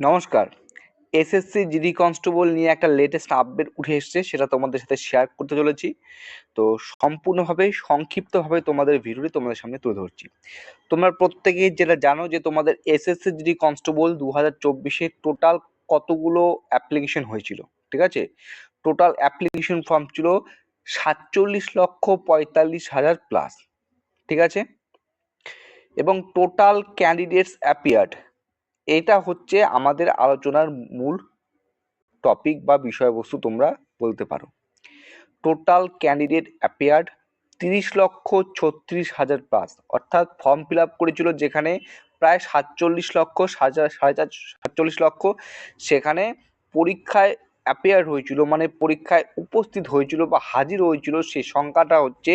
নমস্কার। SSC GD constable নিয়ে একটা লেটেস্ট আপডেট উঠে এসেছে, সেটা তোমাদের সাথে শেয়ার করতে চলেছি। তো সম্পূর্ণভাবে, সংক্ষিপ্তভাবে তোমাদের ভিডিওটি তোমাদের সামনে তুলে ধরছি। তোমরা প্রত্যেকে যেটা জানো যে তোমাদের এসএসসি জিডি কনস্টেবল দু হাজার চব্বিশে টোটাল কতগুলো অ্যাপ্লিকেশন হয়েছিল, ঠিক আছে? টোটাল অ্যাপ্লিকেশন ফর্ম ছিল সাতচল্লিশ লক্ষ পঁয়তাল্লিশ হাজার প্লাস ঠিক আছে? এবং টোটাল ক্যান্ডিডেটস অ্যাপিয়ার্ড এটা হচ্ছে আমাদের আলোচনার মূল টপিক বা বিষয়বস্তু তোমরা বলতে পারো। টোটাল ক্যান্ডিডেট অ্যাপিয়ার্ড তিরিশ লক্ষ ছত্রিশ হাজার প্লাস অর্থাৎ ফর্ম ফিল আপ করেছিল যেখানে প্রায় সাতচল্লিশ লক্ষ সাড়ে চার, সাতচল্লিশ লক্ষ সেখানে পরীক্ষায় অ্যাপিয়ার হয়েছিল মানে পরীক্ষায় উপস্থিত হয়েছিল বা হাজির হয়েছিল সেই সংখ্যাটা হচ্ছে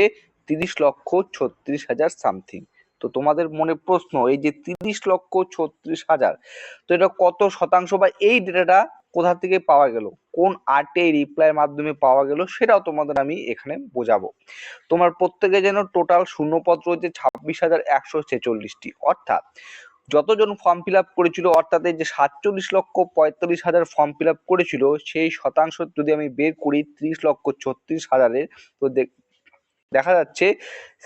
তিরিশ লক্ষ ছত্রিশ হাজার সামথিং তো তোমাদের মনে প্রশ্ন, এই যে তিরিশ লক্ষ ছত্রিশ হাজার, তো এটা কত শতাংশ বা এই ডেটাটা কোথা থেকে পাওয়া গেল? কোন আর্টে রিপ্লাইয়ের মাধ্যমে পাওয়া গেল? সেটাও তোমাদের আমি এখানে বোঝাবো। তোমার প্রত্যেকে যেন টোটাল শূন্যপত্র হচ্ছে ছাব্বিশ হাজার একশো ছেচল্লিশটি। অর্থাৎ যতজন ফর্ম ফিল আপ করেছিল, অর্থাৎ এই যে সাতচল্লিশ লক্ষ পঁয়তাল্লিশ হাজার ফর্ম ফিল আপ করেছিল, সেই শতাংশ যদি আমি বের করি, ত্রিশ লক্ষ ছত্রিশ হাজারের, তো দেখা যাচ্ছে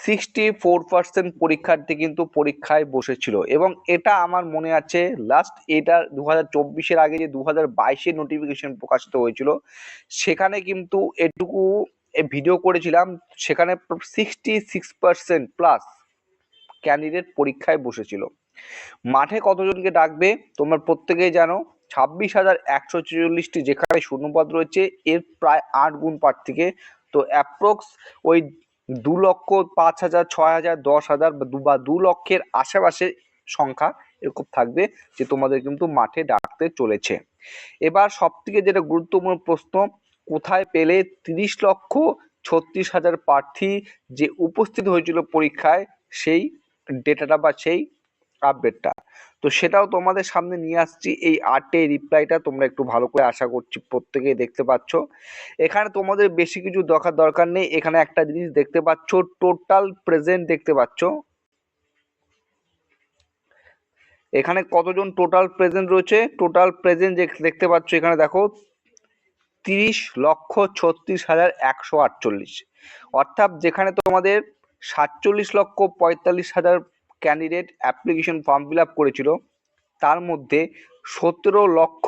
সিক্সটি ফোর পার্সেন্ট পরীক্ষার্থী কিন্তু পরীক্ষায় বসেছিল। এবং এটা আমার মনে আছে লাস্ট এটা দু হাজার চব্বিশের আগে যে দু হাজার নোটিফিকেশন প্রকাশিত হয়েছিল, সেখানে কিন্তু এটুকু ভিডিও করেছিলাম, সেখানে sixty six percent plus candidate পরীক্ষায় বসেছিল। মাঠে কতজনকে ডাকবে, তোমরা প্রত্যেকেই জানো, ছাব্বিশ হাজার একশো ছেচল্লিশটি যেখানে শূন্যপদ রয়েছে, এর প্রায় আট গুণ প্রার্থীকে। তো অ্যাপ্রক্স ওই দু লক্ষ পাঁচ হাজার, ছয় হাজার, দশ হাজার বা দু লক্ষের আশেপাশে সংখ্যা এরকম থাকবে যে তোমাদের কিন্তু মাঠে ডাকতে চলেছে। এবার সব থেকে যেটা গুরুত্বপূর্ণ প্রশ্ন, কোথায় পেলে তিরিশ লক্ষ ছত্রিশ হাজার প্রার্থী যে উপস্থিত হয়েছিল পরীক্ষায় সেই ডেটাটা বা সেই আপডেটটা তো সেটাও তোমাদের সামনে নিয়ে আসছি। এই আটে রিপ্লাইটা তোমরা একটু ভালো করে আশা করছি প্রত্যেকেই দেখতে পাচ্ছ। এখানে তোমাদের বেশি কিছু দরকার দরকার নেই। এখানে একটা জিনিস দেখতে পাচ্ছ টোটাল প্রেজেন্ট দেখতে পাচ্ছ। এখানে কতজন টোটাল প্রেজেন্ট রয়েছে? টোটাল প্রেজেন্ট দেখতে পাচ্ছ এখানে দেখো, তিরিশ লক্ষ ছত্রিশ হাজার একশো আটচল্লিশ। অর্থাৎ যেখানে তোমাদের সাতচল্লিশ লক্ষ পঁয়তাল্লিশ হাজার candidate application form fill up করেছিল, তার মধ্যে সতেরো লক্ষ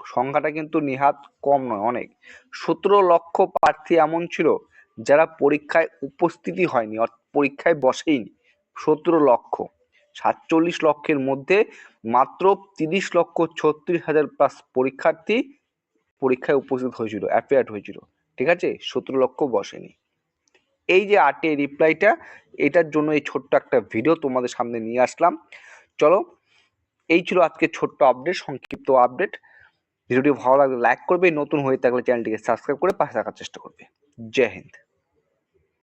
সংখ্যাটা কিন্তু নিহাত কম নয়, অনেক। সতেরো লক্ষ প্রার্থী এমন ছিল যারা পরীক্ষায় উপস্থিতি হয়নি পরীক্ষায় বসেইনি। সতেরো লক্ষ। সাতচল্লিশ লক্ষের মধ্যে মাত্র তিরিশ লক্ষ ছত্রিশ হাজার প্লাস পরীক্ষার্থী পরীক্ষায় উপস্থিত হয়েছিল অ্যাপিয়ার্ড হয়েছিল। ঠিক আছে? সতেরো লক্ষ বসেনি। এই যে আটে রিপ্লাইটা এটার জন্য এই ছোট্ট একটা ভিডিও তোমাদের সামনে নিয়ে আসলাম। চলো, এই ছিল আজকে ছোট্ট আপডেট সংক্ষিপ্ত আপডেট ভিডিওটি ভালো লাগলে লাইক করবে, নতুন হয়ে থাকলে চ্যানেলটিকে সাবস্ক্রাইব করে পাশে থাকার চেষ্টা করবে। জয় হিন্দ।